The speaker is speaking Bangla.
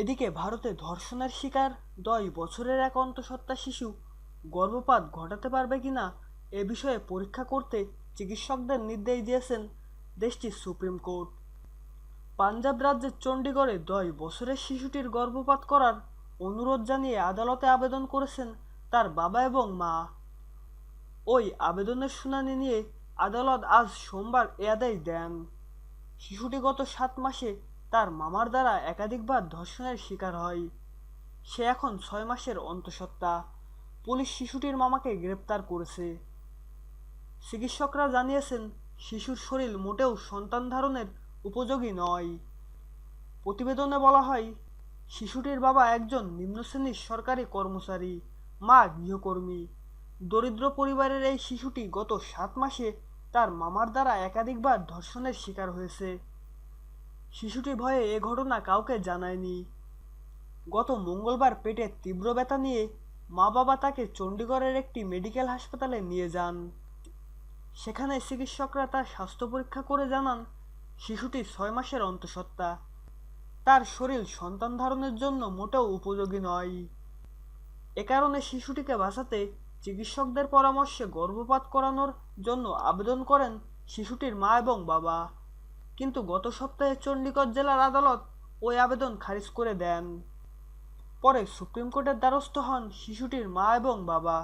এদিকে ভারতে ধর্ষণের শিকার দশ বছরের এক অন্তঃসত্ত্বা শিশু গর্ভপাত ঘটাতে পারবে কিনা এ বিষয়ে পরীক্ষা করতে চিকিৎসকদের নির্দেশ দিয়েছেন দেশটির সুপ্রিম কোর্ট। পাঞ্জাব রাজ্যের চণ্ডীগড়ে দশ বছরের শিশুটির গর্ভপাত করার অনুরোধ জানিয়ে আদালতে আবেদন করেছেন তার বাবা এবং মা। ওই আবেদনের শুনানি নিয়ে আদালত আজ সোমবার এ আদেশ দেন। শিশুটি গত সাত মাসে তার মামার দ্বারা একাধিকবার ধর্ষণের শিকার হয়। সে এখন ছয় মাসের অন্তঃসত্ত্বা। পুলিশ শিশুটির মামাকে গ্রেপ্তার করেছে। চিকিৎসকরা জানিয়েছেন, শিশুর শরীর মোটেও সন্তান ধারণের উপযোগী নয়। প্রতিবেদনে বলা হয়, শিশুটির বাবা একজন নিম্নশ্রেণীর সরকারি কর্মচারী, মা গৃহকর্মী। দরিদ্র পরিবারের এই শিশুটি গত সাত মাসে তার মামার দ্বারা একাধিকবার ধর্ষণের শিকার হয়েছে। শিশুটি ভয়ে এ ঘটনা কাউকে জানায়নি। গত মঙ্গলবার পেটে তীব্র ব্যথা নিয়ে মা বাবা তাকে চণ্ডীগড়ের একটি মেডিকেল হাসপাতালে নিয়ে যান। সেখানে চিকিৎসকরা তার স্বাস্থ্য পরীক্ষা করে জানান, শিশুটি ছয় মাসের অন্তঃসত্ত্বা। তার শরীর সন্তান ধারণের জন্য মোটেও উপযোগী নয়। এ কারণে শিশুটিকে বাঁচাতে চিকিৎসকদের পরামর্শে গর্ভপাত করানোর জন্য আবেদন করেন শিশুটির মা এবং বাবা। কিন্তু গত সপ্তাহে চণ্ডীগড় জেলার আদালত ওই আবেদন খারিজ করে দেন। পরে সুপ্রিম কোর্টের দ্বারস্থ হন শিশুটির মা এবং বাবা।